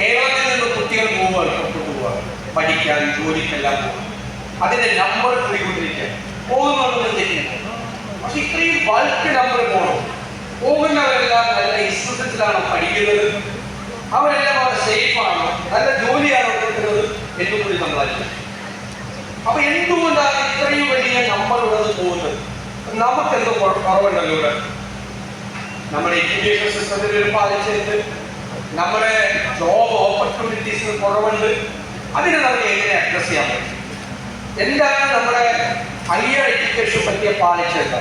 കേരളത്തിൽ നിന്ന് കുട്ടികൾ പോവുകയാണ് പുറത്തു പോവുകയാണ്. പഠിക്കാൻ ജോലിക്കെല്ലാം പോവുക അതിന്റെ നമ്പർ കൂടിക്കൊണ്ടിരിക്കുക. പോകുന്നുണ്ടെന്ന് തെറ്റില്ല പക്ഷെ ഇത്രയും ബൾക്ക് നമ്പർ പോകണം പോകുന്നവരെല്ലാം നല്ല ഇൻസ്റ്റിറ്റ്യൂഷൻസിലാണ് പഠിക്കുന്നത്. അവരെല്ലാം വളരെ സേഫാണ് നല്ല ജോലിയാണ് കൊടുക്കുന്നത് എന്നും കൂടി അറിയില്ല അപ്പൊ എന്തുകൊണ്ടാണ് ഇത്രയും വലിയ നമ്പർ ഉള്ളത് പോകുന്നത്? നമുക്ക് എന്തോ കുറ- കുറവുണ്ടല്ലോ ഇവിടെ. നമ്മുടെ എഡ്യൂക്കേഷൻ സിസ്റ്റത്തിൽ ഒരു പാലിച്ചിട്ട് നമ്മുടെ ജോബ് ഓപ്പർച്യൂണിറ്റീസ് കുറവുണ്ട്. അതിനെ നമുക്ക് എങ്ങനെ അഡ്രസ് ചെയ്യാൻ പറ്റും? എന്താണ് നമ്മുടെ ഹയർ എഡ്യൂക്കേഷൻ പറ്റിയ പാലിച്ചത്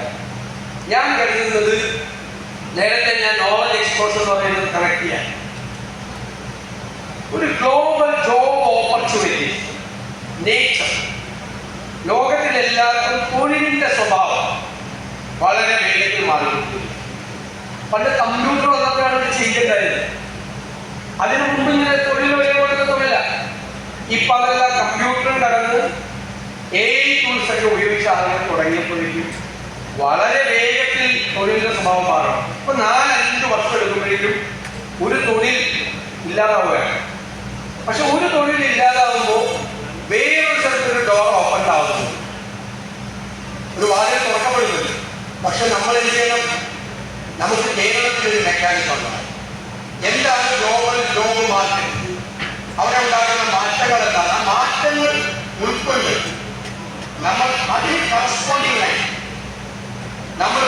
ഞാൻ കരുതുന്നത് നേരത്തെ ഞാൻ നോവൽ എക്സ്പോഷർ എന്ന് പറയുന്നത് കറക്റ്റ് ചെയ്യാൻ. ഒരു ഗ്ലോബൽ ജോബ് ഓപ്പർച്യൂണിറ്റി നേച്ചർ ലോകത്തിലെല്ലാവർക്കും തൊഴിലിന്റെ സ്വഭാവം വളരെ വേഗത്തിൽ മാറിക്കൊണ്ടിരിക്കും പണ്ട് കമ്പ്യൂട്ടർ വന്നപ്പോഴാണ് ഇത് ചെയ്യേണ്ടത്. അതിനു മുമ്പ് ഇങ്ങനെ തൊഴിൽ തൊഴില ഇപ്പൊ അതെല്ലാം കമ്പ്യൂട്ടറും കടന്ന് എ ടൂൾസ് ഒക്കെ ഉപയോഗിച്ച് ആളുകൾ തുടങ്ങിയപ്പോഴേക്കും വളരെ വേഗത്തിൽ തൊഴിലിന്റെ സ്വഭാവം മാറണം ഇപ്പൊ നാലഞ്ച് വർഷം എടുക്കുമ്പോഴേക്കും ഒരു തൊഴിൽ ഇല്ലാതാവുകയാണ്. പക്ഷെ ഒരു തൊഴിൽ ഇല്ലാതാവുമ്പോൾ വേറൊരു സ്ഥലത്തൊരു ഡോർ ഓപ്പൺ ആവുന്നു. ഒരു വാതിൽ തുറക്കപ്പെടുന്നുണ്ട്. പക്ഷെ നമ്മൾ എന്ത് ചെയ്യണം? നമുക്ക് കേരളത്തിൽ ഒരു മെക്കാനിക് ഉണ്ടാകും എന്താണ് ഗ്ലോബൽ ജോബ് മാർക്കറ്റ് അവിടെ ഉണ്ടാകുന്ന മാറ്റങ്ങൾ എന്താണ്? മാറ്റങ്ങൾ ഉൾക്കൊണ്ട് നമ്മൾ അതിൽ കറസ്പോണ്ടിങ് ആയി. നമ്മൾ